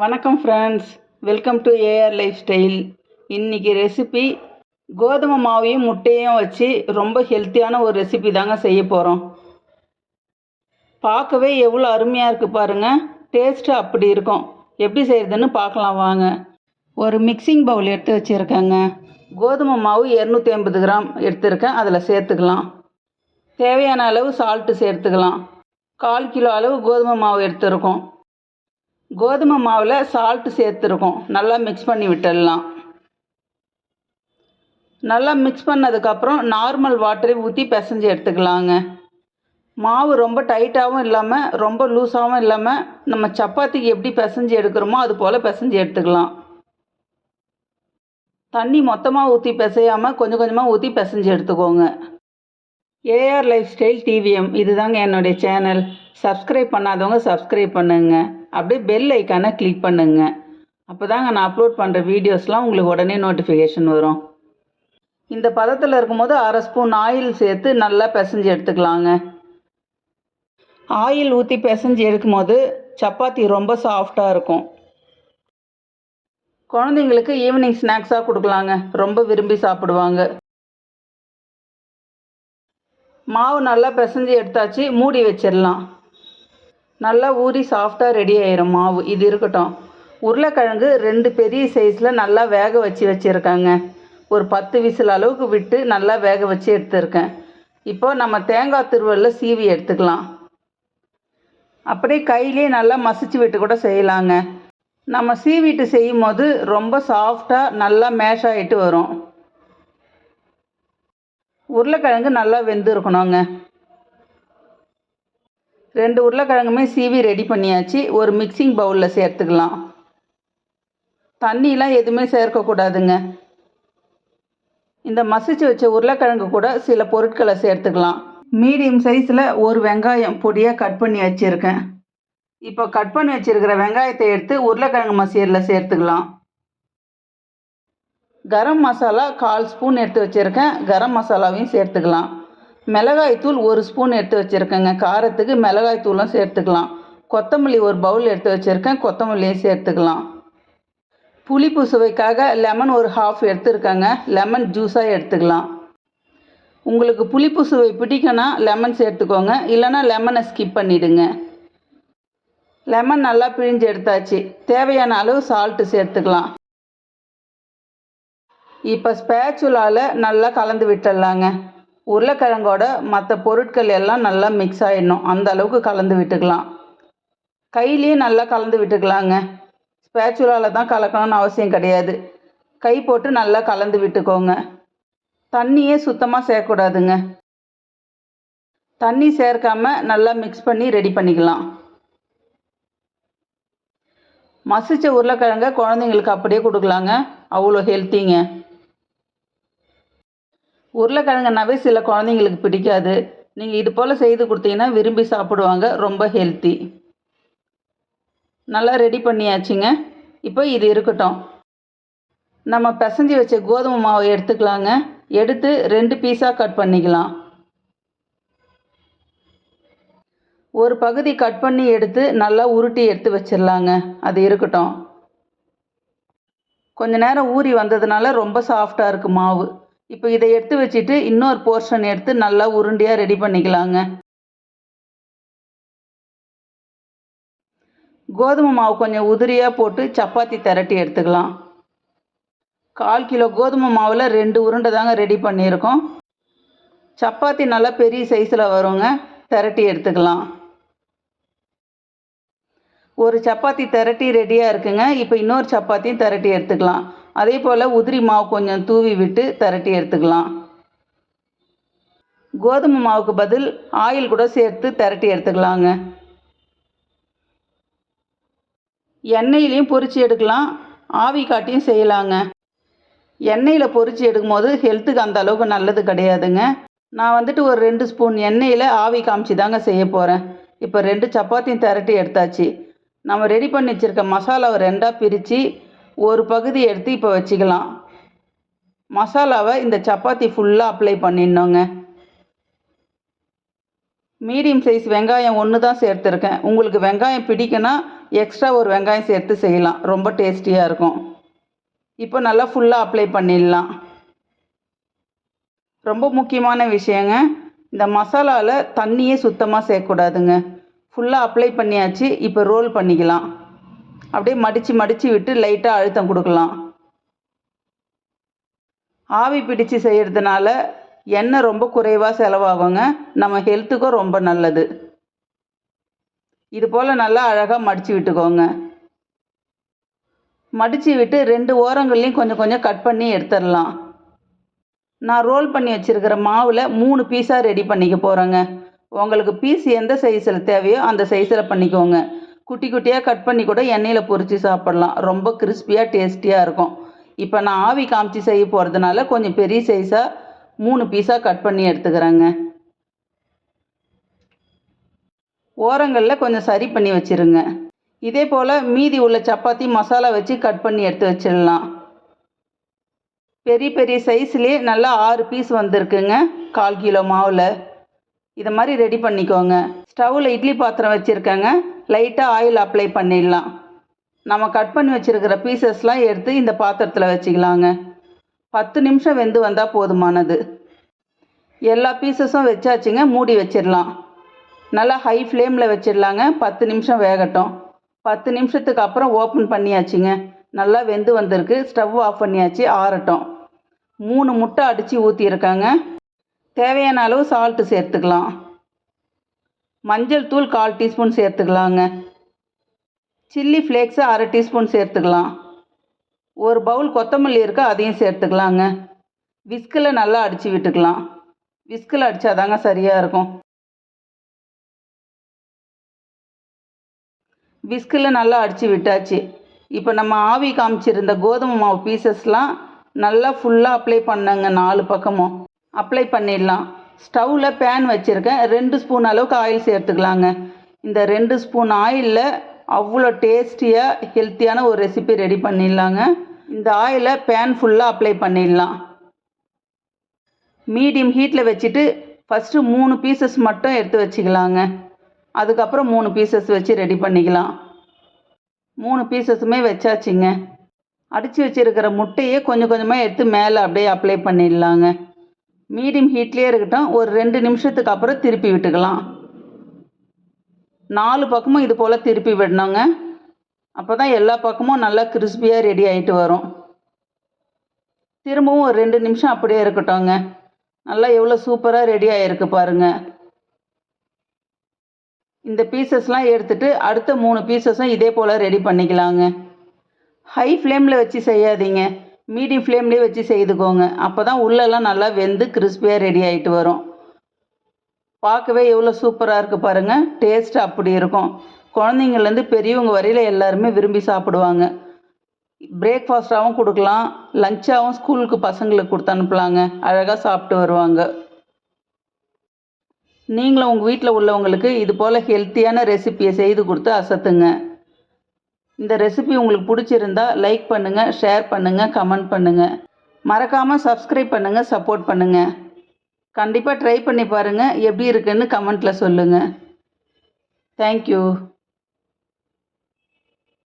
வணக்கம் friends welcome to AR life style இன்றைக்கி recipe கோதுமை மாவையும் முட்டையும் வச்சு ரொம்ப ஹெல்த்தியான ஒரு ரெசிபி தாங்க செய்ய போகிறோம் பார்க்கவே எவ்வளோ அருமையாக இருக்குது பாருங்கள் டேஸ்ட்டு அப்படி இருக்கும். எப்படி செய்கிறதுன்னு பார்க்கலாம் வாங்க. ஒரு மிக்சிங் பவுல் எடுத்து வச்சுருக்கேங்க. கோதுமை மாவு இரநூத்தி ஐம்பது கிராம் எடுத்துருக்கேன். அதில் சேர்த்துக்கலாம். தேவையான அளவு சால்ட்டு சேர்த்துக்கலாம். கால் கிலோ அளவு கோதுமை மாவு எடுத்துருக்கோம். கோதுமை மாவில் சால்ட்டு சேர்த்துருக்கோம். நல்லா மிக்ஸ் பண்ணி விட்டுடலாம். நல்லா மிக்ஸ் பண்ணதுக்கப்புறம் நார்மல் வாட்டரை ஊற்றி பிசைஞ்சு எடுத்துக்கலாங்க. மாவு ரொம்ப டைட்டாகவும் இல்லாமல் ரொம்ப லூஸாகவும் இல்லாமல் நம்ம சப்பாத்திக்கு எப்படி பிசைஞ்சு எடுக்கிறோமோ அது போல் பிசைஞ்சு எடுத்துக்கலாம். தண்ணி மொத்தமாக ஊற்றி பிசையாமல் கொஞ்சம் கொஞ்சமாக ஊற்றி பிசைஞ்சு எடுத்துக்கோங்க. ஏஆர் லைஃப் ஸ்டைல் டிவிஎம் இதுதாங்க என்னுடைய சேனல் சப்ஸ்கிரைப் பண்ணாதவங்க சப்ஸ்கிரைப் பண்ணுங்கள் அப்படியே பெல் ஐக்கானை கிளிக் பண்ணுங்க. அப்போ தாங்க நான் அப்லோட் பண்ணுற வீடியோஸ்லாம் உங்களுக்கு உடனே நோட்டிஃபிகேஷன் வரும். இந்த பதத்தில் இருக்கும்போது அரை ஸ்பூன் ஆயில் சேர்த்து நல்லா பிசைஞ்சு எடுத்துக்கலாங்க. ஆயில் ஊற்றி பிசைஞ்சு எடுக்கும்போது சப்பாத்தி ரொம்ப சாஃப்டாக இருக்கும். குழந்தைங்களுக்கு ஈவினிங் ஸ்நாக்ஸாக கொடுக்கலாங்க. ரொம்ப விரும்பி சாப்பிடுவாங்க. மாவு நல்லா பிசைஞ்சு எடுத்தாச்சு மூடி வச்சிடலாம். நல்லா ஊறி சாஃப்டாக ரெடி ஆயிரும் மாவு. இது இருக்கட்டும். உருளைக்கிழங்கு ரெண்டு பெரிய சைஸில் நல்லா வேக வச்சு வச்சுருக்காங்க. ஒரு பத்து விசில் அளவுக்கு விட்டு நல்லா வேக வச்சு எடுத்துருக்கேன். இப்போ நம்ம தேங்காய் திருவல்ல சீவி எடுத்துக்கலாம். அப்படியே கையிலே நல்லா மசிச்சு விட்டு கூட செய்யலாங்க. நம்ம சீவிட்டு செய்யும் போது ரொம்ப சாஃப்டாக நல்லா மேஷ் ஆகிட்டு வரும். உருளைக்கிழங்கு நல்லா வெந்து இருக்கணுங்க ரெண்டு உருளைக்கிழங்குமே சீவி ரெடி பண்ணியாச்சு. ஒரு மிக்சிங் பவுலில் சேர்த்துக்கலாம். தண்ணிலாம் எதுவுமே சேர்க்கக்கூடாதுங்க. இந்த மசிச்சு வச்ச உருளைக்கிழங்கு கூட சில பொருட்களை சேர்த்துக்கலாம். மீடியம் சைஸில் ஒரு வெங்காயம் பொடியாக கட் பண்ணி வச்சுருக்கேன். இப்போ கட் பண்ணி வச்சுருக்கிற வெங்காயத்தை எடுத்து உருளைக்கிழங்கு மசியலில் சேர்த்துக்கலாம். கரம் மசாலா கால் ஸ்பூன் எடுத்து வச்சுருக்கேன். கரம் மசாலாவையும் சேர்த்துக்கலாம். மிளகாய்த்தூள் ஒரு ஸ்பூன் எடுத்து வச்சுருக்கேங்க. காரத்துக்கு மிளகாய் தூளும் சேர்த்துக்கலாம். கொத்தமல்லி ஒரு பவுல் எடுத்து வச்சுருக்கேன். கொத்தமல்லியும் சேர்த்துக்கலாம். புளிப்பு சுவைக்காக லெமன் ஒரு ஹாஃப் எடுத்துருக்கேங்க. லெமன் ஜூஸாக எடுத்துக்கலாம். உங்களுக்கு புளிப்பு சுவை பிடிக்குன்னா லெமன் சேர்த்துக்கோங்க. இல்லைனா லெமனை ஸ்கிப் பண்ணிவிடுங்க லெமன் நல்லா பிழிஞ்சு எடுத்தாச்சு. தேவையான அளவு சால்ட்டு சேர்த்துக்கலாம். இப்போ ஸ்பேச்சுலால் நல்லா கலந்து விட்டுடலாங்க. உருளைக்கிழங்கோட மற்ற பொருட்கள் எல்லாம் நல்லா மிக்ஸ் ஆகிடணும் அந்த அளவுக்கு கலந்து விட்டுக்கலாம். கையிலேயே நல்லா கலந்து விட்டுக்கலாங்க. ஸ்பேச்சுலாவில் தான் கலக்கணும்னு அவசியம் கிடையாது. கை போட்டு நல்லா கலந்து விட்டுக்கோங்க. தண்ணியே சுத்தமாக சேர்க்கக்கூடாதுங்க. தண்ணி சேர்க்காம நல்லா மிக்ஸ் பண்ணி ரெடி பண்ணிக்கலாம். மசிச்ச உருளைக்கிழங்க குழந்தைங்களுக்கு அப்படியே கொடுக்கலாங்க. அவ்வளோ ஹெல்த்திங்க உருளைக்கிழங்குனாவே சில குழந்தைங்களுக்கு பிடிக்காது. நீங்கள் இது போல் செய்து கொடுத்தீங்கன்னா விரும்பி சாப்பிடுவாங்க. ரொம்ப ஹெல்த்தி நல்லா ரெடி பண்ணியாச்சுங்க. இப்போ இது இருக்கட்டும். நம்ம பிசைஞ்சு வச்ச கோதுமை மாவை எடுத்துக்கலாங்க. எடுத்து ரெண்டு பீஸாக கட் பண்ணிக்கலாம். ஒரு பகுதி கட் பண்ணி எடுத்து நல்லா உருட்டி எடுத்து வச்சிடலாங்க. அது இருக்கட்டும். கொஞ்ச நேரம் ஊறி வந்ததுனால ரொம்ப சாஃப்டாக இருக்குது மாவு. இப்போ இதை எடுத்து வச்சுட்டு இன்னொரு போர்ஷன் எடுத்து நல்லா உருண்டையாக ரெடி பண்ணிக்கலாங்க. கோதுமை மாவு கொஞ்சம் உதிரியாக போட்டு சப்பாத்தி திரட்டி எடுத்துக்கலாம். கால் கிலோ கோதுமை மாவில் ரெண்டு உருண்டை தாங்க ரெடி பண்ணியிருக்கோம். சப்பாத்தி நல்லா பெரிய சைஸில் வருங்க திரட்டி எடுத்துக்கலாம். ஒரு சப்பாத்தி திரட்டி ரெடியாக இருக்குங்க இப்போ இன்னொரு சப்பாத்தியும் திரட்டி எடுத்துக்கலாம். அதே போல் உதிரி மாவு கொஞ்சம் தூவி விட்டு திரட்டி எடுத்துக்கலாம். கோதுமை மாவுக்கு பதில் ஆயில் கூட சேர்த்து திரட்டி எடுத்துக்கலாங்க. எண்ணெயிலையும் பொரித்து எடுக்கலாம். ஆவி காட்டியும் செய்யலாங்க. எண்ணெயில் பொரித்து எடுக்கும்போது ஹெல்த்துக்கு அந்த அளவுக்கு நல்லது கிடையாதுங்க. நான் வந்துட்டு ஒரு ரெண்டு ஸ்பூன் எண்ணெயில் ஆவி காமிச்சு தாங்க செய்ய போகிறேன் இப்போ ரெண்டு சப்பாத்தியும் திரட்டி எடுத்தாச்சு. நம்ம ரெடி பண்ணி வச்சுருக்க மசாலாவை ரெண்டாக பிரித்து ஒரு பகுதி எடுத்து இப்போ வச்சுக்கலாம். மசாலாவை இந்த சப்பாத்தி ஃபுல்லாக அப்ளை பண்ணிடணுங்க. மீடியம் சைஸ் வெங்காயம் ஒன்று தான் சேர்த்துருக்கேன். உங்களுக்கு வெங்காயம் பிடிக்குன்னா எக்ஸ்ட்ரா ஒரு வெங்காயம் சேர்த்து செய்யலாம். ரொம்ப டேஸ்டியாக இருக்கும். இப்போ நல்லா ஃபுல்லாக அப்ளை பண்ணிடலாம். ரொம்ப முக்கியமான விஷயங்க இந்த மசாலாவில் தண்ணியே சுத்தமாக சேர்க்கக்கூடாதுங்க. ஃபுல்லாக அப்ளை பண்ணியாச்சு இப்போ ரோல் பண்ணிக்கலாம். அப்படியே மடித்து மடித்து விட்டு லைட்டாக அழுத்தம் கொடுக்கலாம். ஆவி பிடிச்சு செய்கிறதுனால எண்ணெய் ரொம்ப குறைவாக செலவாகுங்க. நம்ம ஹெல்த்துக்கும் ரொம்ப நல்லது. இது போல் நல்லா அழகாக மடித்து விட்டுக்கோங்க. மடித்து விட்டு ரெண்டு ஓரங்கள்லையும் கொஞ்சம் கொஞ்சம் கட் பண்ணி எடுத்துடலாம். நான் ரோல் பண்ணி வச்சுருக்கிற மாவில் மூணு பீஸாக ரெடி பண்ணிக்க போகிறேங்க உங்களுக்கு பீஸ் எந்த சைஸில் தேவையோ அந்த சைஸில் பண்ணிக்கோங்க. குட்டி குட்டியாக கட் பண்ணி கூட எண்ணெயில் பொறிச்சு சாப்பிட்லாம். ரொம்ப கிறிஸ்பியாக டேஸ்டியாக இருக்கும். இப்போ நான் ஆவி காமிச்சு செய்ய போகிறதுனால கொஞ்சம் பெரிய சைஸாக மூணு பீஸாக கட் பண்ணி எடுத்துக்கிறேங்க. ஓரங்களில் கொஞ்சம் சரி பண்ணி வச்சுருங்க. இதே போல் மீதி உள்ள சப்பாத்தி மசாலா வச்சு கட் பண்ணி எடுத்து வச்சிடலாம். பெரிய பெரிய சைஸ்லேயே நல்லா ஆறு பீஸ் வந்திருக்குங்க. கால் கிலோ மாவில். இதை மாதிரி ரெடி பண்ணிக்கோங்க. ஸ்டவ்வில் இட்லி பாத்திரம் வச்சுருக்கேங்க. லைட்டாக ஆயில் அப்ளை பண்ணிடலாம். நம்ம கட் பண்ணி வச்சுருக்கிற பீசஸ்லாம் எடுத்து இந்த பாத்திரத்தில் வச்சுக்கலாங்க. பத்து நிமிஷம் வெந்து வந்தால் போதுமானது. எல்லா பீசஸும் வச்சாச்சுங்க மூடி வச்சிடலாம். நல்லா ஹை ஃப்ளேமில் வச்சிடலாங்க. பத்து நிமிஷம் வேகட்டும். பத்து நிமிஷத்துக்கு அப்புறம் ஓப்பன் பண்ணியாச்சுங்க. நல்லா வெந்து வந்திருக்கு. ஸ்டவ் ஆஃப் பண்ணியாச்சு ஆறட்டும். மூணு முட்டை அடித்து ஊற்றியிருக்காங்க தேவையான அளவு சால்ட்டு சேர்த்துக்கலாம். மஞ்சள் தூள் கால் டீஸ்பூன் சேர்த்துக்கலாங்க. சில்லி ஃப்ளேக்ஸு அரை டீஸ்பூன் சேர்த்துக்கலாம். ஒரு பவுல் கொத்தமல்லி இருக்கா அதையும் சேர்த்துக்கலாங்க. விஸ்கில் நல்லா அடித்து விட்டுக்கலாம். விஸ்கில் அடித்தாதாங்க சரியாக இருக்கும். விஸ்கில் நல்லா அடித்து விட்டாச்சு. இப்போ நம்ம ஆவி காமிச்சிருந்த கோதுமை மாவு பீசஸ்லாம் நல்லா ஃபுல்லாக அப்ளை பண்ணங்க நாலு பக்கமும். அப்ளை பண்ணிடலாம். ஸ்டவ்வில் பேன் வச்சுருக்கேன். ரெண்டு ஸ்பூன் அளவுக்கு ஆயில் சேர்த்துக்கலாங்க. இந்த ரெண்டு ஸ்பூன் ஆயிலில் அவ்வளோ டேஸ்டியாக ஹெல்த்தியான ஒரு ரெசிபி ரெடி பண்ணிடலாங்க. இந்த ஆயிலை பேன் ஃபுல்லாக அப்ளை பண்ணிடலாம். மீடியம் ஹீட்டில் வச்சுட்டு ஃபஸ்ட்டு மூணு பீசஸ் மட்டும் எடுத்து வச்சுக்கலாங்க. அதுக்கப்புறம் மூணு பீசஸ் வச்சு ரெடி பண்ணிக்கலாம். மூணு பீசஸுமே வச்சாச்சுங்க. அடித்து வச்சுருக்கிற முட்டையை கொஞ்சம் கொஞ்சமாக எடுத்து மேலே அப்படியே அப்ளை பண்ணிடலாங்க. மீடியம் ஹீட்லேயே இருக்கட்டும் ஒரு ரெண்டு நிமிஷத்துக்கு அப்புறம் திருப்பி விட்டுக்கலாம். நாலு பக்கமும் இது போல் திருப்பி விடணுங்க. அப்போ தான் எல்லா பக்கமும் நல்லா கிறிஸ்பியாக ரெடி ஆகிட்டு வரும். திரும்பவும் ஒரு ரெண்டு நிமிஷம் அப்படியே இருக்கட்டும்ங்க. நல்லா எவ்வளோ சூப்பராக ரெடி ஆகிருக்கு பாருங்கள் இந்த பீசஸ்லாம் எடுத்துட்டு அடுத்த மூணு பீசஸும் இதே போல் ரெடி பண்ணிக்கலாங்க. ஹை ஃப்ளேமில் வச்சு செய்யாதீங்க. மீடியம் ஃப்ளேம்லேயே வச்சு செய்துக்கோங்க. அப்போ தான் உள்ளெல்லாம் நல்லா வெந்து கிறிஸ்பியாக ரெடி ஆகிட்டு வரும். பார்க்கவே எவ்வளோ சூப்பராக இருக்குது பாருங்கள் டேஸ்ட் அப்படி இருக்கும். குழந்தைங்கள்லேருந்து பெரியவங்க வரையில் எல்லாருமே விரும்பி சாப்பிடுவாங்க. பிரேக்ஃபாஸ்ட்டாகவும் கொடுக்கலாம். லஞ்சாகவும் ஸ்கூலுக்கு பசங்களுக்கு கொடுத்து அனுப்பலாங்க. அழகாக சாப்பிட்டு வருவாங்க. நீங்களும் உங்கள் வீட்டில் உள்ளவங்களுக்கு இது போல் ஹெல்த்தியான ரெசிப்பியை செய்து கொடுத்து அசத்துங்க. இந்த ரெசிபி உங்களுக்கு பிடிச்சிருந்தா லைக் பண்ணுங்கள் ஷேர் பண்ணுங்கள் கமெண்ட் பண்ணுங்கள் மறக்காமல் சப்ஸ்கிரைப் பண்ணுங்கள் சப்போர்ட் பண்ணுங்கள் கண்டிப்பாக ட்ரை பண்ணி பாருங்கள் எப்படி இருக்குன்னு கமெண்ட்டில் சொல்லுங்கள் தேங்க்யூ